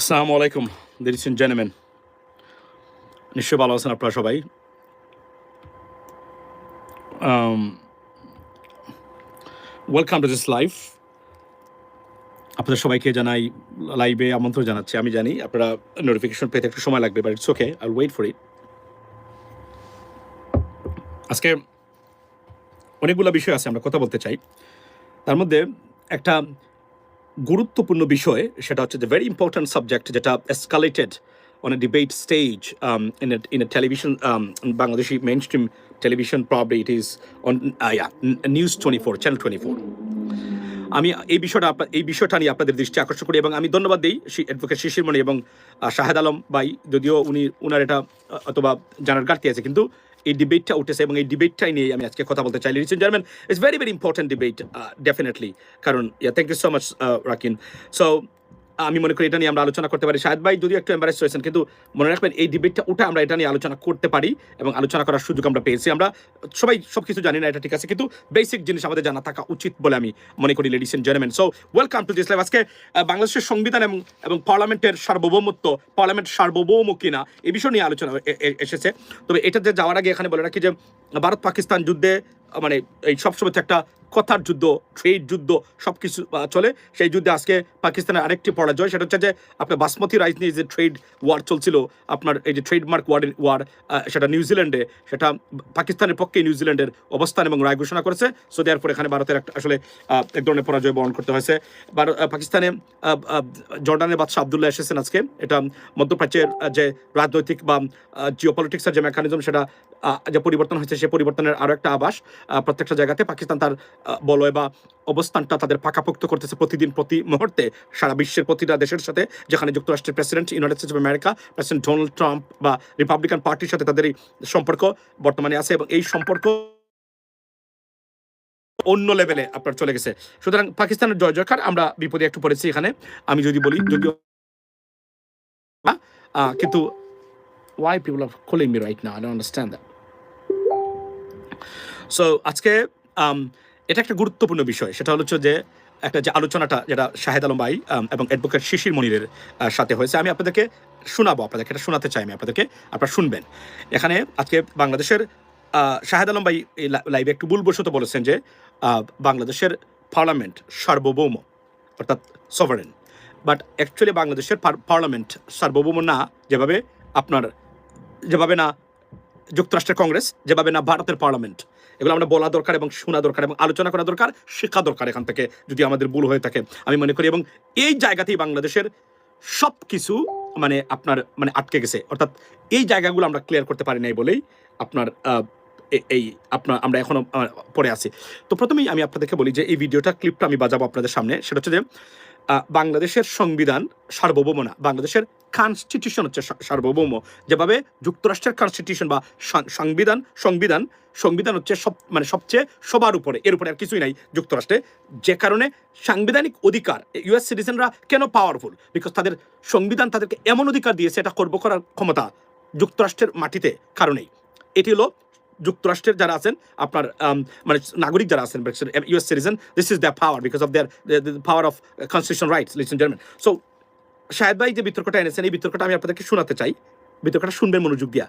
আসসালামু আলাইকুম, ladies and gentlemen. নিশ্চয়ই ভালো আছেন আপনারা সবাই? ওয়েলকাম টু দিস লাইভ আপনাদের সবাইকে জানাই লাইভে আমন্ত্রণ জানাচ্ছি, আমি জানি আপনারা নোটিফিকেশন পেতে একটু সময় লাগবে but it's okay I wait for it আজকে অনেকগুলো বিষয় আছে, আমরা কথা বলতে চাই। তার মধ্যে একটা গুরুত্বপূর্ণ বিষয় সেটা হচ্ছে দ্য ভেরি ইম্পর্ট্যান্ট সাবজেক্ট যেটা escalated on um, in a in a television um, Bangladeshi mainstream television probably it is on uh, yeah n- News 24 Channel 24 আমি এই বিষয়টা আপনা- এই বিষয়টা নিয়ে আপনাদের দৃষ্টি আকর্ষণ করি এবং আমি ধন্যবাদ দিই অ্যাডভোকেট শিশিরমণি এবং শাহেদ আলম ভাই যদিও উনি উনার এটা অথবা জানার ঘাটতি আছে কিন্তু এই ডিবেটটা উঠেছে এবং এই ডিবেটটাই নিয়ে আমি আজকে কথা বলতে চাই ladies gentlemen it's very very important debate definitely কারণ yeah thank you so much Rakin. So আমি মনে করি এটা নিয়ে আমরা আলোচনা করতে পারি। শাহেদ ভাই, যদিও একটু এম্বারেস হয়েছেন, কিন্তু মনে রাখবেন এই ডিবেটটা উঠে আমরা এটা নিয়ে আলোচনা করতে পারি এবং আলোচনা করার সুযোগ আমরা পেয়েছি। আমরা সবাই সব কিছু জানি না এটা ঠিক আছে, কিন্তু বেসিক জিনিস আমাদের জানা থাকা উচিত বলে আমি মনে করি ladies and gentleman so welcome to this live আজকে বাংলাদেশের সংবিধান এবং এবং পার্লামেন্টের সার্বভৌমত্ব পার্লামেন্ট সার্বভৌম কিনা এই বিষয় নিয়ে আলোচনা এ- এ- এসেছে। তবে এটাতে যাওয়ার আগে এখানে বলে রাখি যে ভারত পাকিস্তান যুদ্ধে মানে এই সবসময় তো একটা কথার যুদ্ধ, ট্রেড যুদ্ধ সব কিছু চলে। সেই যুদ্ধে আজকে পাকিস্তানের আরেকটি পরাজয়, সেটা হচ্ছে যে আপনার বাসমতি রাইস নিয়ে যে ট্রেড ওয়ার চলছিল, আপনার এই যে ট্রেডমার্ক ওয়ার ওয়ার সেটা নিউজিল্যান্ডে, সেটা পাকিস্তানের পক্ষে নিউজিল্যান্ডের অবস্থান এবং রায় ঘোষণা করেছে। সো দেওয়ার পর এখানে ভারতের একটা আসলে এক ধরনের পরাজয় বরণ করতে হয়েছে। পাকিস্তানে জর্ডানের বাদশাহ আবদুল্লাহ এসেছেন আজকে। এটা মধ্যপ্রাচ্যের যে রাজনৈতিক বা জিও পলিটিক্সের যে মেকানিজম সেটা যে পরিবর্তন হয়েছে সেই পরিবর্তনের আরও একটা আবাস প্রত্যেকটা জায়গাতে পাকিস্তান তার বলয় বা অবস্থানটা তাদের পাকাপোক্ত করতেছে প্রতিদিন, প্রতি মুহূর্তে। সারা বিশ্বের প্রতিটা দেশের সাথে, যেখানে যুক্তরাষ্ট্রের president, United States of America, president Donald Trump বা রিপাবলিকান পার্টির সাথে তাদের এই সম্পর্ক বর্তমানে আছে এবং এই সম্পর্ক অন্য লেভেলে আপনার চলে গেছে। সুতরাং পাকিস্তানের জয় জয়কার আমরা বিপদে একটু পড়েছি এখানে। আমি যদি বলি, যদিও কিন্তু why people are calling me right now? I don't understand that. So আজকে um, এটা একটা গুরুত্বপূর্ণ বিষয়। সেটা হলো হচ্ছে যে একটা যে আলোচনাটা যেটা শাহেদ আলম ভাই um, এবং অ্যাডভোকেট শিশির মনিরের সাথে হয়েছে আমি আপনাদেরকে শোনাবো আপনাদেরকে এটা শোনাতে চাই আমি আপনাদেরকে আপনারা শুনবেন। এখানে আজকে বাংলাদেশের শাহেদ আলম ভাই এই লাইভে একটু ভুলবশত বলেছেন যে বাংলাদেশের পার্লামেন্ট সার্বভৌম অর্থাৎ সভারেন বাট অ্যাকচুয়ালি বাংলাদেশের পার্লামেন্ট সার্বভৌম না যেভাবে আপনার যেভাবে না যুক্তরাষ্ট্রের কংগ্রেস যেভাবে না ভারতের পার্লামেন্ট। এগুলো আমরা বলা দরকার এবং শোনা দরকার এবং আলোচনা করা দরকার শেখা দরকার এখান থেকে যদি আমাদের ভুল হয়ে থাকে আমি মনে করি। এবং এই জায়গাতেই বাংলাদেশের সব কিছু মানে আপনার মানে আটকে গেছে। অর্থাৎ এই জায়গাগুলো আমরা ক্লিয়ার করতে পারি নাই বলেই আপনার এই আপনার আমরা এখনও আহ, পড়ে আছি। তো প্রথমেই আমি আপনাদেরকে বলি যে এই ভিডিওটা ক্লিপটা আমি বাজাবো আপনাদের সামনে। সেটা হচ্ছে যে বাংলাদেশের সংবিধান সার্বভৌম না বাংলাদেশের কনস্টিটিউশন হচ্ছে সার্বভৌম। যেভাবে যুক্তরাষ্ট্রের কনস্টিটিউশন বা সংবিধান সংবিধান সংবিধান হচ্ছে সব মানে সবচেয়ে সবার উপরে, এর উপরে আর কিছুই নাই যুক্তরাষ্ট্রে। যে কারণে সাংবিধানিক অধিকার ইউএস সিটিজেনরা কেন পাওয়ারফুল বিকজ তাদের সংবিধান তাদেরকে এমন অধিকার দিয়েছে, এটা করব করার ক্ষমতা যুক্তরাষ্ট্রের মাটিতে কারণেই এটি হলো যুক্তরাষ্ট্রের যারা আছেন আপনার মানে নাগরিক যারা আছেন US citizen this is the power because of their power of constitution rights listen gentlemen so Shahed ভাই যে বিতর্কটা এনেছেন এই বিতর্কটা আমি আপনাদেরকে শোনাতে চাই। বিতর্কটা শুনবেন মনোযোগ দিয়া।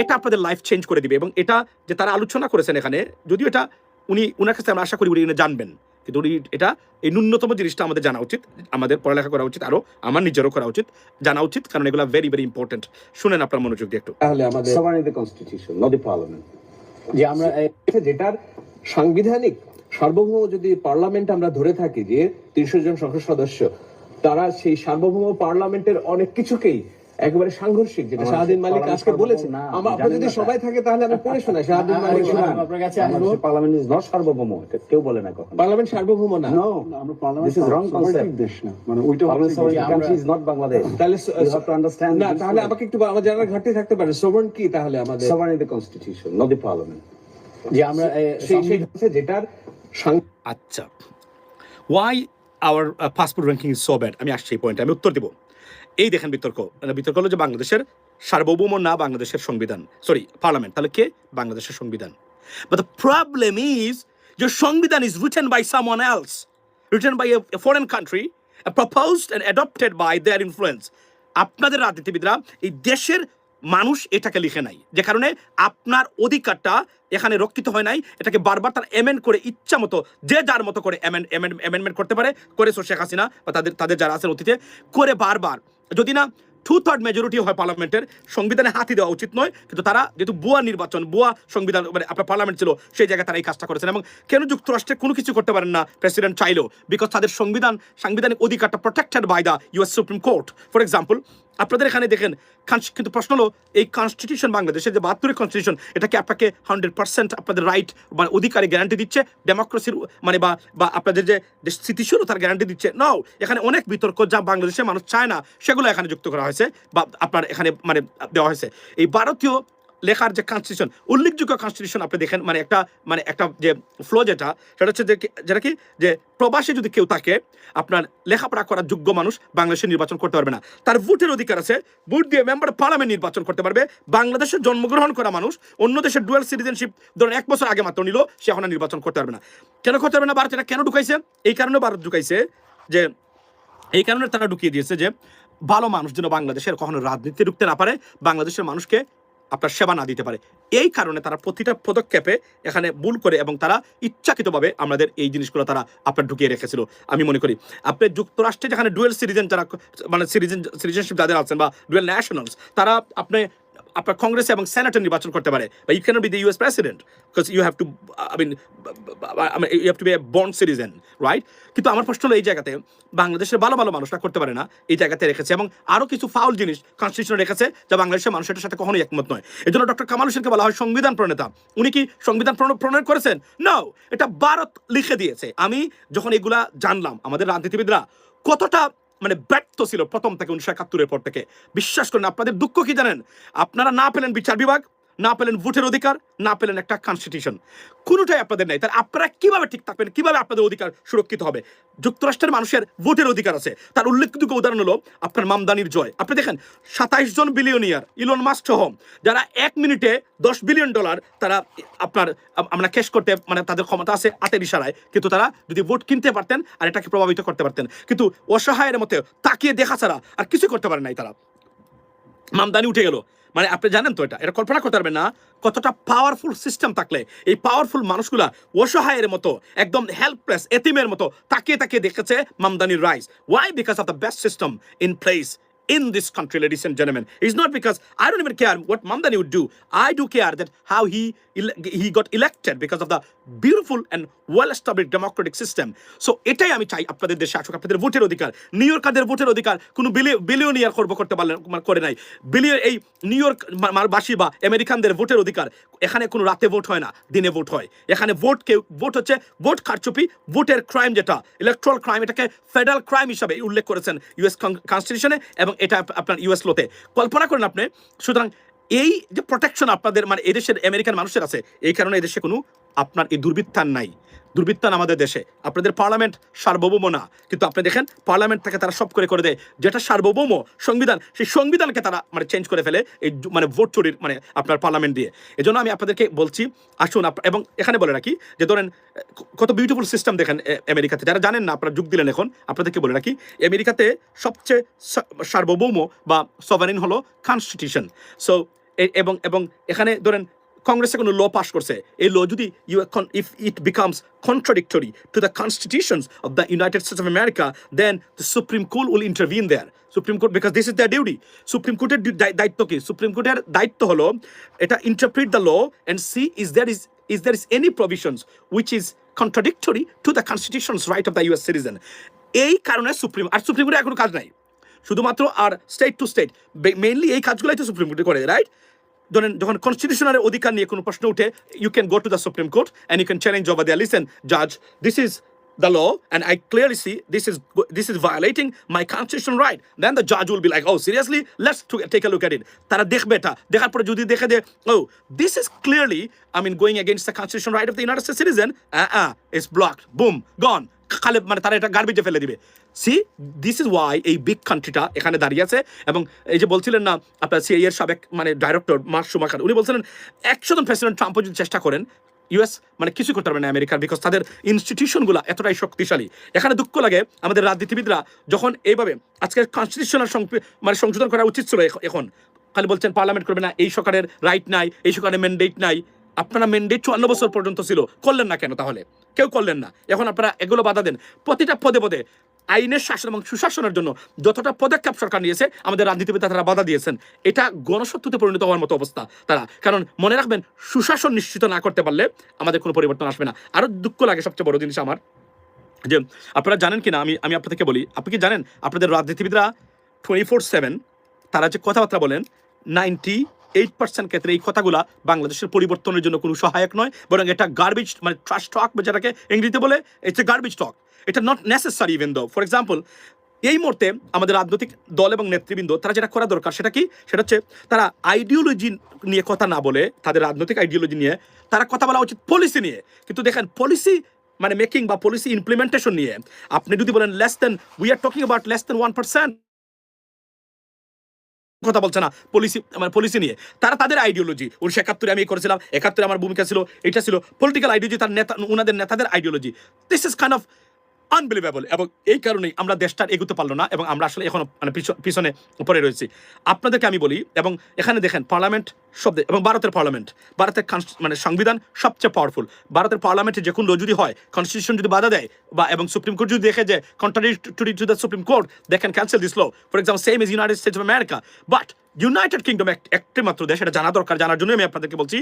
এটা আপনাদের লাইফ চেঞ্জ করে দিবে এবং এটা যে তারা আলোচনা করেছেন এখানে যদিও এটা উনি উনার কাছে আমরা আশা করি উনি জানবেন। কিন্তু উনি এটা এই ন্যূনতম জিনিসটা আমাদের জানা উচিত আমাদের পড়ালেখা করা উচিত আরও আমার নিজেরও করা উচিত জানা উচিত কারণ এগুলো ভেরি ভেরি ইম্পর্টেন্ট শুনেন আপনার মনোযোগ দিয়ে একটু। তাহলে আমাদের the parliament. যে আমরা যেটার সাংবিধানিক সার্বভৌম যদি পার্লামেন্ট আমরা ধরে থাকি যে তিনশো জন সংসদ সদস্য, তারা সেই সার্বভৌম পার্লামেন্টের অনেক কিছুকেই একেবারে সাংঘর্ষিক যেটা শাহাদিন মালিক পার্লামেন্ট আজকে বলেছেন না, আমরা আপনার যদি সবাই থাকে তাহলে আমি পড়ে শোনাই শাহাদিন মালিক আপনার কাছে আসব। parliament is not সার্বভৌম কেউ বলে না কখনো। পার্লামেন্ট সার্বভৌম না। No আমরা parliament this is wrong concept দেশ না। মানে ওইটা country is not Bangladesh তাহলে you have to understand না তাহলে আমাকে একটু বল- আমার জানার ঘাটতি থাকতে পারে সোবর্ণ কি তাহলে আমাদের? Sovereign the constitution not the parliament যে আমরা সেই সেই হচ্ছে যেটার আচ্ছা। Why our passport ranking is so bad আমি আসছি এই পয়েন্টে আমি উত্তর দিব। এই দেখেন বিতর্ক। মানে বিতর্ক হলো যে বাংলাদেশের সার্বভৌম না বাংলাদেশের সংবিধান। সরি পার্লামেন্ট তাহলে কে? বাংলাদেশের সংবিধান। বাট দ্য প্রবলেম ইজ যে সংবিধান is written by someone else written by a foreign country proposed and adopted by their influence আপনাদের রাজনীতিবিদরা এই দেশের মানুষ এটাকে লিখে নাই, যে কারণে আপনার অধিকারটা এখানে রক্ষিত হয় নাই, এটাকে বারবার তার এমেন্ড করে ইচ্ছা মতো, যে যার মতো করে অ্যামেন্ডমেন্ট করতে পারে করেছ শেখ হাসিনা বা তাদের তাদের যারা আছেন অতীতে, করে বারবার। যদি না টু থার্ড মেজরিটি হয় পার্লামেন্টের, সংবিধানে হাতি দেওয়া উচিত নয়, কিন্তু তারা যেহেতু বুয়া নির্বাচন, বুয়া সংবিধান মানে আপনার পার্লামেন্ট ছিল, সেই জায়গায় তারা এই কাজটা করেছেন এবং কেন যুক্তরাষ্ট্রে কোনো কিছু করতে পারেন না প্রেসিডেন্ট চাইলেও? বিকজ তাদের সংবিধান, সাংবিধানিক অধিকারটা protected by the US supreme court for example আপনাদের এখানে দেখেন কিন্তু প্রশ্ন হলো, এই কনস্টিটিউশন বাংলাদেশের যে বাহাত্তরের কনস্টিটিউশন এটাকে আপনাকে হান্ড্রেড পার্সেন্ট আপনাদের রাইট বা অধিকারে গ্যারান্টি দিচ্ছে? ডেমোক্রেসির মানে বা বা আপনাদের যে স্থিতিশীলতার গ্যারান্টি দিচ্ছে? নাও এখানে অনেক বিতর্ক যা বাংলাদেশের মানুষ চায় না, সেগুলো এখানে যুক্ত করা হয়েছে বা আপনার এখানে মানে দেওয়া হয়েছে। এই ভারতীয় লেখার যে কনস্টিটিউশন উল্লেখযোগ্য কনস্টিটিউশন আপনি দেখেন মানে একটা মানে একটা যে ফ্লো যেটা, সেটা হচ্ছে যেটা কি, যে প্রবাসে যদি কেউ থাকে, আপনার লেখাপড়া করার যোগ্য মানুষ বাংলাদেশে নির্বাচন করতে পারবে না। তার ভোটের অধিকার আছে, ভোট দিয়ে মেম্বার পার্লামেন্ট নির্বাচন করতে পারবে। বাংলাদেশে জন্মগ্রহণ করা মানুষ, অন্য দেশের ডুয়েল সিটিজেনশিপ ধরেন এক বছর আগে মাত্র নিল, সে এখন নির্বাচন করতে পারবে না। কেন করতে পারবে না? ভারত এটা কেন ঢুকাইছে? এই কারণে ভারত ঢুকাইছে যে, এই কারণে তারা ঢুকিয়ে দিয়েছে যে, ভালো মানুষ যেন বাংলাদেশের কখনো রাজনীতি ঢুকতে না পারে, বাংলাদেশের মানুষকে আপনার সেবা না দিতে পারে। এই কারণে তারা প্রতিটা পদক্ষেপে এখানে ভুল করে এবং তারা ইচ্ছাকৃতভাবে আমাদের এই জিনিসগুলো তারা আপনার ঢুকিয়ে রেখেছিল। আমি মনে করি, আপনি যুক্তরাষ্ট্রে যেখানে ডুয়েল সিটিজেন যারা মানে সিটিজেন, সিটিজেনশিপ যাদের আছেন বা ডুয়েল ন্যাশনালস, তারা আপনি আপনার কংগ্রেস এবং সেনেটর নির্বাচন করতে পারে বা you can be the US president because you have to I mean you have to be a bond citizen right কিন্তু আমার প্রশ্ন হলো এই জায়গাতে, বাংলাদেশের ভালো ভালো মানুষরা করতে পারে না, এই জায়গাতে রেখেছে এবং আরও কিছু ফাউল জিনিস কনস্টিটিউশন রেখেছে, যা বাংলাদেশের মানুষের সাথে কখনোই একমত নয়। এই জন্য ডক্টর কামাল হোসেনকে বলা হয় সংবিধান প্রণেতা। উনি কি সংবিধান প্রণ- প্রণয়ন করেছেন? নাও এটা ভারত লিখে দিয়েছে। আমি যখন এগুলা জানলাম, আমাদের রাজনীতিবিদরা, কতটা মানে ব্যর্থ ছিল প্রথম থেকে উনিশশো একাত্তরের পর থেকে। বিশ্বাস করেন, আপনাদের দুঃখ কি জানেন? আপনারা না পেলেন বিচার বিভাগ না পেলেন ভোটের অধিকার, না পেলেন একটা কনস্টিটিউশন কোনোটাই আপনাদের নেই। তার আপনারা কীভাবে ঠিক থাকবেন? কীভাবে আপনাদের অধিকার সুরক্ষিত হবে? যুক্তরাষ্ট্রের মানুষের ভোটের অধিকার আছে। তার উল্লেখযোগ্য উদাহরণ হলো আপনার মামদানির জয়। আপনি দেখেন, সাতাইশ জন বিলিয়নিয়ার ইলন মাস্ক সহ, যারা এক মিনিটে দশ বিলিয়ন ডলার তারা আপনার, আমরা ক্যাশ করতে মানে তাদের ক্ষমতা আছে হাতের ইশারায়। কিন্তু তারা যদি ভোট কিনতে পারতেন আর এটাকে প্রভাবিত করতে পারতেন। কিন্তু অসহায়ের মতে তাকিয়ে দেখা ছাড়া আর কিছু করতে পারেন নাই তারা। মামদানি উঠে গেল মানে আপনি জানেন তো এটা এটা কল্পনা করতে পারবেন না কতটা পাওয়ারফুল সিস্টেম থাকলে এই পাওয়ারফুল মানুষগুলা অসহায়ের মতো একদম হেল্পলেস এতিমের মতো তাকিয়ে তাকিয়ে দেখেছে মামদানির rise why because of the best system in place in this country, ladies and. It's not because I don't even care what Mamdani would do. I do care that how he ele- he got elected because of the beautiful and well-established democratic system. So, এটাই আমি চাই আপনাদের দেশে আসুক, আপনাদের ভোটের অধিকার। New ইয়র্কারদের ভোটের অধিকার কোনো বিলিয়নিয়ার করব করতে পারলেন করে নাই। বিলিয়ন এই নিউ ইয়র্ক বাসী বা আমেরিকানদের ভোটের অধিকার, এখানে কোনো রাতে ভোট হয় না, দিনে ভোট হয়। এখানে ভোট কেউ ভোট হচ্ছে ভোট কারচুপি, ভোটের ক্রাইম যেটা ইলেকট্রাল ক্রাইম এটাকে ফেডারেল ক্রাইম হিসাবে উল্লেখ করেছেন ইউএস কনস্টিটিউশনে এবং এটা আপনার ইউএস লোতে কল্পনা করেন আপনি, সুতরাং এই যে প্রোটেকশন আপনাদের মানে এদেশের আমেরিকান মানুষের আছে, এই কারণে এদেশে কোনো আপনার এই দুর্বৃত্তান নাই। দুর্বৃত্তান আমাদের দেশে। আপনাদের পার্লামেন্ট সার্বভৌম না। কিন্তু আপনি দেখেন পার্লামেন্ট থেকে তারা সব করে করে দেয়। যেটা সার্বভৌম সংবিধান, সেই সংবিধানকে তারা মানে চেঞ্জ করে ফেলে এই মানে ভোট চুরির মানে আপনার পার্লামেন্ট দিয়ে। এজন্য আমি আপনাদেরকে বলছি, আসুন এবং এখানে বলে রাখি যে ধরেন কত বিউটিফুল সিস্টেম দেখেন আমেরিকাতে যারা জানেন না, আপনারা যোগ দিলেন এখন, আপনাদেরকে বলে রাখি আমেরিকাতে সবচেয়ে সার্বভৌম বা সভারিন হলো কনস্টিটিউশন সো এবং এবং এখানে ধরেন কংগ্রেসে কোনো ল পাস করছে। এই ল যদি you if it becomes contradictory to the constitutions of the United States of America then the supreme court will intervene their supreme court because this is the duty supreme কোর্টের দায়িত্ব কি supreme কোর্টের দায়িত্ব হলো এটা interpret the law and see is there is is there is any provisions which is contradictory to the constitution's right of the US citizen. এই কারণে supreme আর supreme কোর্টের এখন কাজ নাই। শুধুমাত্র আর স্টেট টু স্টেট মেইনলি এই কাজগুলোই তো সুপ্রিম কোর্টে করে রাইট ধরেন যখন কনস্টিটিউশনের অধিকার নিয়ে কোনো প্রশ্ন উঠে you can go to the supreme court and you can challenge over the listen জাজ this is the law and I clearly see this is this is violating my constitutional right then the judge will be like oh seriously let's take a look at it তারা দেখবে এটা দেখার পরে যদি দেখে যে oh this is clearly I mean going against the constitutional right of the United States citizen uh uh it's blocked boom gone খালে মানে তারা এটা গার্বেজে ফেলে দিবে। সি দিস ইজ ওয়াই এই বিগ কান্ট্রিটা এখানে দাঁড়িয়ে আছে এবং এই যে বলছিলেন না, আপনার সিআই এর সাবেক মানে ডাইরেক্টর মার্ক সুমাকার উনি বলছিলেন একশো জন প্রেসিডেন্ট ট্রাম্পও যদি চেষ্টা করেন ইউএস মানে কিছু করতে পারবে না আমেরিকার বিকজ তাদের ইনস্টিটিউশনগুলো এতটাই শক্তিশালী। এখানে দুঃখ লাগে, আমাদের রাজনীতিবিদরা যখন এইভাবে আজকের কনস্টিটিউশনাল মানে সংশোধন করা উচিত ছিল এখন। খালি বলছেন পার্লামেন্ট করবে না, এই সরকারের রাইট নাই, এই সরকারের ম্যান্ডেট নাই আপনারা ম্যান্ডেট চুয়ান্ন বছর পর্যন্ত ছিল। করলেন না কেন তাহলে? কেউ করলেন না। এখন আপনারা এগুলো বাধা দেন। প্রতিটা পদে পদে আইনের শাসন এবং সুশাসনের জন্য যতটা পদক্ষেপ সরকার নিয়েছে, আমাদের রাজনীতিবিদ তারা বাধা দিয়েছেন। এটা গণশত্রুতে পরিণত হওয়ার মতো অবস্থা তারা। কারণ মনে রাখবেন, সুশাসন নিশ্চিত না করতে পারলে আমাদের কোনো পরিবর্তন আসবে না। আরও দুঃখ লাগে সবচেয়ে বড় জিনিস আমার, যে আপনারা জানেন কিনা, আমি আমি আপনাদেরকে বলি, আপনি কি জানেন, আপনাদের রাজনীতিবিদরা টোয়েন্টি ফোর সেভেন তারা যে কথাবার্তা বলেন নাইনটি এইট পার্সেন্ট ক্ষেত্রে এই কথাগুলা বাংলাদেশের পরিবর্তনের জন্য কোনো সহায়ক নয়, বরং এটা গার্বেজ মানে ট্রাশ টক বা যেটাকে ইংরেজিতে বলে ইটস এ গার্বেজ টক এটা not necessary even though for example এই মুহূর্তে আমাদের রাজনৈতিক দল এবং নেতৃবৃন্দ, তারা যেটা করা দরকার সেটা কি? সেটা হচ্ছে তারা আইডিওলজি নিয়ে কথা না বলে, তাদের রাজনৈতিক আইডিওলজি নিয়ে তারা কথা বলা উচিত পলিসি নিয়ে। কিন্তু দেখেন পলিসি মানে মেকিং বা পলিসি ইমপ্লিমেন্টেশন নিয়ে, আপনি যদি বলেন less than we are talking about less than one percent কথা বলছে না পলিসি মানে পলিসি নিয়ে। তারা তাদের আইডিওলজি উনিশশো একাত্তরে আমি করেছিলাম, একাত্তরে আমার ভূমিকা ছিল, এটা ছিল পলিটিক্যাল আইডিওলজি তার নেতা ওনাদের নেতাদের ideology this is kind of unbelievable এবং এই কারণেই আমরা দেশটার এগোতে পারল না এবং আমরা আসলে এখনও মানে পিছনে পড়ে রয়েছি। আপনাদেরকে আমি বলি, এবং এখানে দেখেন পার্লামেন্ট শব্দে, এবং ভারতের পার্লামেন্ট, ভারতের মানে সংবিধান সবচেয়ে পাওয়ারফুল ভারতের পার্লামেন্টে যে কোনো যদি হয় কনস্টিটিউশন যদি বাধা দেয়, বা এবং সুপ্রিম কোর্ট যদি দেখে যে contradictory to the supreme court they can cancel this law for example same is United States of America but United Kingdom একটি মাত্র দেশ, এটা জানা দরকার, জানার জন্যই আমি আপনাদেরকে বলছি,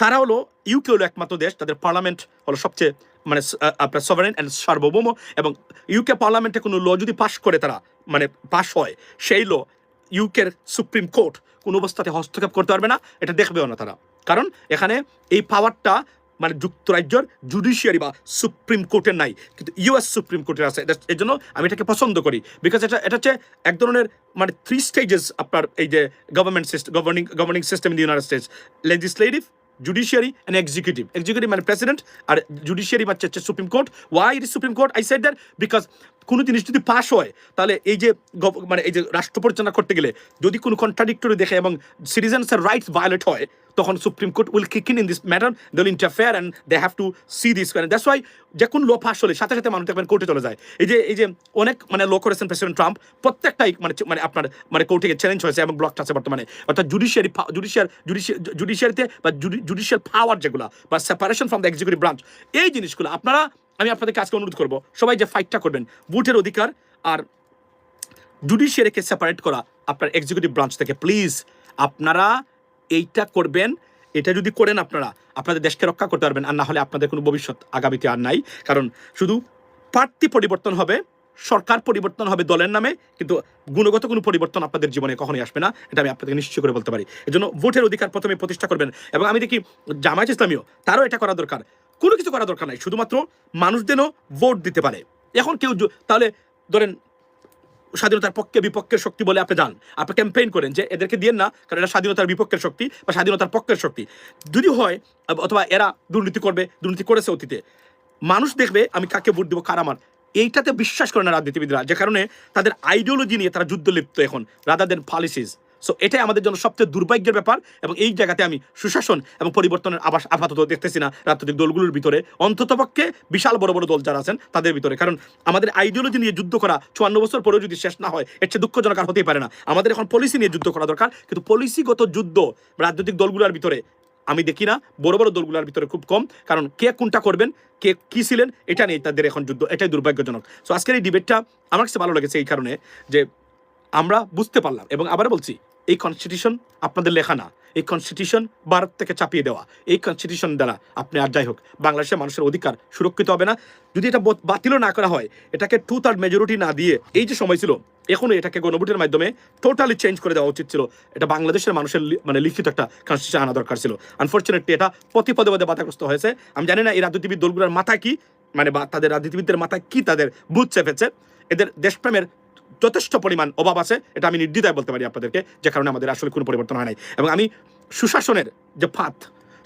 তারা হলো ইউকে হলো একমাত্র দেশ, তাদের পার্লামেন্ট হলো সবচেয়ে মানে আপনার সভারেন অ্যান্ড সার্বভৌম এবং ইউকে পার্লামেন্টে কোনো ল যদি পাশ করে তারা মানে পাশ হয়, সেই ল ইউকের সুপ্রিম কোর্ট কোনো অবস্থাতে হস্তক্ষেপ করতে পারবে না, এটা দেখবেও না তারা। কারণ এখানে এই পাওয়ারটা মানে যুক্তরাজ্যের জুডিশিয়ারি বা সুপ্রিম কোর্টের নাই, কিন্তু ইউএস সুপ্রিম কোর্টের আছে। এর জন্য আমি এটাকে পছন্দ করি। বিকজ এটা এটা হচ্ছে এক ধরনের মানে থ্রি স্টেজেস আপনার এই যে government system governing governing system in the United States legislative judiciary and executive. Executive and president, Are judiciary much supreme court. Why it is supreme court? I said that because কোনো জিনিস যদি pass হয়, তাহলে এই যে মানে এই যে রাষ্ট্র পরিচালনা করতে গেলে যদি কোনো কন্ট্রাডিক্টরি দেখে এবং সিটিজেন্সের রাইটস ভায়োলেট হয়, তখন supreme court will kick in in this matter they will interfere and they have to see this that's why যে কোন ল পাস হলে সাথে সাথে মানুষ দেখবেন কোর্টে চলে যায়। এই যে এই যে অনেক মানে ল করেছেন প্রেসিডেন্ট ট্রাম্প প্রত্যেকটাই মানে মানে আপনার মানে কোর্টে চ্যালেঞ্জ হয়েছে এবং ব্লকড আছে বর্তমানে। অর্থাৎ জুডিশিয়ারি জুডিশিয়ার জুডিশিয়ারিতে বা জুডিশিয়াল পাওয়ার যেগুলো বা separation from the executive branch এই জিনিসগুলো আপনারা আমি আপনাদেরকে আজকে অনুরোধ করব, সবাই যে ফাইটটা করবেন ভোটের অধিকার আর জুডিশিয়ারিকে সেপারেট করা আপনার এক্সিকিউটিভ ব্রাঞ্চ থেকে। প্লিজ আপনারা এইটা করবেন, এটা যদি করেন আপনারা, আপনাদের দেশকে রক্ষা করতে পারবেন, আর না হলে আপনাদের কোনো ভবিষ্যৎ আগামীতে আর নাই। কারণ শুধু প্রার্থী পরিবর্তন হবে সরকার পরিবর্তন হবে দলের নামে, কিন্তু গুণগত কোনো পরিবর্তন আপনাদের জীবনে কখনোই আসবে না, এটা আমি আপনাদেরকে নিশ্চয় করে বলতে পারি। এজন্য ভোটের অধিকার প্রথমে প্রতিষ্ঠা করবেন। এবং আমি দেখি জামায়াত ইসলামীও তারও এটা করা দরকার। কোনো কিছু করা দরকার নাই, শুধুমাত্র মানুষদেরও ভোট দিতে পারে। এখন কেউ তাহলে ধরেন স্বাধীনতার পক্ষে বিপক্ষের শক্তি বলে আপনি যান, আপনি ক্যাম্পেইন করেন যে এদেরকে দিয়েন না, কারণ এটা স্বাধীনতার বিপক্ষের শক্তি বা স্বাধীনতার পক্ষের শক্তি। যদি হয়, অথবা এরা দুর্নীতি করবে, দুর্নীতি করেছে অতীতে, মানুষ দেখবে আমি কাকে ভোট দেবো, কার আমার? এইটাতে বিশ্বাস করে না রাজনীতিবিদরা, যে কারণে তাদের আইডিওলজি নিয়ে তারা যুদ্ধ লিপ্ত এখন রাদার দেন পলিসিস সো এটাই আমাদের জন্য সবচেয়ে দুর্ভাগ্যের ব্যাপার এবং এই জায়গাতে আমি সুশাসন এবং পরিবর্তনের আবাস আপাতত দেখতেছি না রাজনৈতিক দলগুলোর ভিতরে। অন্ততপক্ষে বিশাল বড় বড় দল যারা আছেন, তাদের ভিতরে। কারণ আমাদের আইডিওলজি নিয়ে যুদ্ধ করা চুয়ান্ন বছর পরেও যদি শেষ না হয়, এর চেয়ে দুঃখজনক আর হতেই পারে না। আমাদের এখন পলিসি নিয়ে যুদ্ধ করা দরকার, কিন্তু পলিসিগত যুদ্ধ রাজনৈতিক দলগুলোর ভিতরে আমি দেখি না। বড় বড় দলগুলোর ভিতরে খুব কম, কারণ কে কোনটা করবেন, কে কী ছিলেন, এটা নেই তাদের এখন যুদ্ধ, এটাই দুর্ভাগ্যজনক। সো আজকের এই ডিবেটটা আমার কাছে ভালো লেগেছে এই কারণে যে আমরা বুঝতে পারলাম এবং আবার বলছি এই কনস্টিটিউশন আপনাদের লেখা না। এই কনস্টিটিউশন ভারত থেকে চাপিয়ে দেওয়া। এই কনস্টিটিউশন দ্বারা আপনি আর যাই হোক, বাংলাদেশের মানুষের অধিকার সুরক্ষিত হবে না। যদি এটা বাতিলও না করা হয়, এটাকে টু থার্ড মেজরিটি না দিয়ে এই যে সময় ছিল এখনও এটাকে গণভোটের মাধ্যমে টোটালি চেঞ্জ করে দেওয়া উচিত ছিল। এটা বাংলাদেশের মানুষের মানে লিখিত একটা কনস্টিটিউশন আনা দরকার ছিল। আনফর্চুনেটলি এটা প্রতি পদে পদে বাধাগ্রস্ত হয়েছে। আমি জানি না এই রাজনীতিবিদ দলগুলোর মাথা কি মানে বা তাদের রাজনীতিবিদদের মাথায় কি তাদের বুথ চেপেছে। এদের দেশপ্রেমের যথেষ্ট পরিমাণ অভাব আছে, এটা আমি নির্দ্বিধায় বলতে পারি আপনাদেরকে, যে কারণে আমাদের আসলে কোনো পরিবর্তন হয় নাই। এবং আমি সুশাসনের যে ফাঁদ,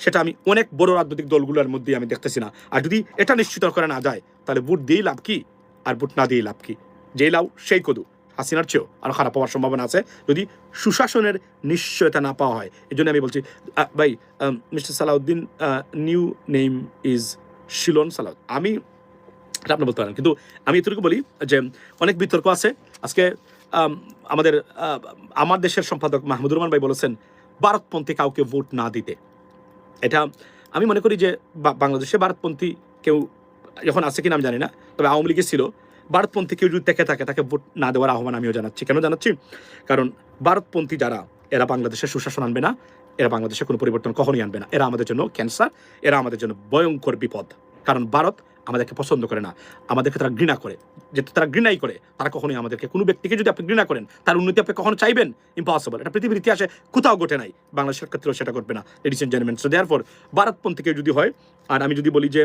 সেটা আমি অনেক বড় রাজনৈতিক দলগুলোর মধ্যে আমি দেখতেছি না। আর যদি এটা নিশ্চিত করা না যায়, তাহলে ভোট দিয়েই লাভ কি? আর ভোট না দিয়েই লাভ কি? যেই লাভ সেই কদু। হাসিনার চেয়েও আরও খারাপ হওয়ার সম্ভাবনা আছে। যদি সুশাসনের নিশ্চয়তা না পাওয়া হয়, এই জন্য আমি বলছি ভাই mister Salauddin new name is Shilon Salaud আমি আপনি বলতে পারেন। কিন্তু আমি এতটুকু বলি যে অনেক বিতর্ক আছে। আজকে আমাদের আমার দেশের সম্পাদক মাহমুদুর রহমান ভাই বলেছেন, ভারতপন্থী কাউকে ভোট না দিতে। এটা আমি মনে করি যে বাংলাদেশে ভারতপন্থী কেউ যখন আছে কিনা আমি জানি না। তবে আওয়ামী লীগে ছিল। ভারতপন্থী কেউ যদি দেখে থাকে, তাকে ভোট না দেওয়ার আহ্বান আমিও জানাচ্ছি। কেন জানাচ্ছি? কারণ ভারতপন্থী যারা, এরা বাংলাদেশে সুশাসন আনবে না। এরা বাংলাদেশে কোনো পরিবর্তন কখনোই আনবে না। এরা আমাদের জন্য ক্যান্সার এরা আমাদের জন্য ভয়ঙ্কর বিপদ। কারণ ভারত আমাদেরকে পছন্দ করে না, আমাদেরকে তারা ঘৃণা করে। যেহেতু তারা ঘৃণাই করে, তারা কখনোই আমাদেরকে, কোনো ব্যক্তিকে যদি আপনি ঘৃণা করেন, তার উন্নতি আপনি কখনো চাইবেন? ইম্পসিবল এটা পৃথিবীর ইতিহাসে কোথাও ঘটে নাই। বাংলাদেশের ক্ষেত্রেও সেটা ঘটবে না। Ladies and gentleman so therefore ভারতপন্থী কেউ যদি হয়, আর আমি যদি বলি যে,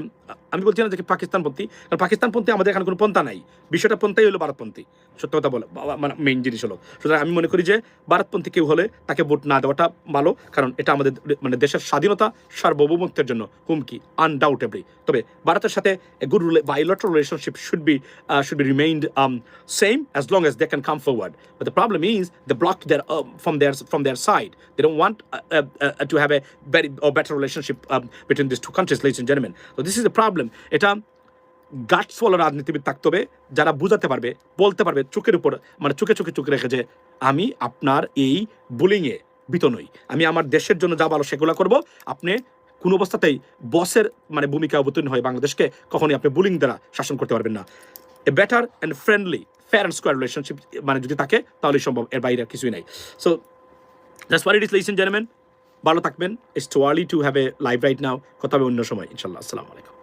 আমি বলছি না যে পাকিস্তানপন্থী, কারণ পাকিস্তানপন্থী আমাদের এখানে কোনো পন্থা নাই। বিষয়টা পন্থাই হলো ভারতপন্থী। সত্য কথা বলে মানে মেইন জিনিস হলো। সুতরাং আমি মনে করি যে, ভারতপন্থী কেউ হলে তাকে ভোট না দেওয়াটা ভালো, কারণ এটা আমাদের মানে দেশের স্বাধীনতা সার্বভৌমত্বের জন্য হুমকি আনডাউটেবলি তবে ভারতের সাথে a good bilateral relationship should be uh, should be remained um, same as long as they can come forward. But the problem is they block their um, from their from their side. They don't want uh, uh, uh, to have a very or better relationship um, between these two countries, ladies and gentlemen. So this is the problem. এটা guts follow রাজনীতিবিদ থাকতে হবে যারা বুঝাতে পারবে বলতে পারবে চোখের উপর মানে চোখে চোখে চোখে রেখে যে আমি আপনার এই বুলিংয়ে বিত নই আমি আমার দেশের জন্য যা ভালো সেগুলো করব আপনি কোন অবস্থাতেই বসের মানে ভূমিকা অবতীর্ণ হয় বাংলাদেশকে কখনোই আপনি বুলিং দ্বারা শাসন করতে পারবেন না। A better and friendly fair and square relationship মানে যদি থাকে, তাহলেই সম্ভব, এর বাইরে কিছুই নাই। So that's where it is listen জেনেমেন ভালো থাকবেন। It's too early to have a life right now কথা হবে অন্য সময়। ইনশাল্লাহ আসসালামু আলাইকুম।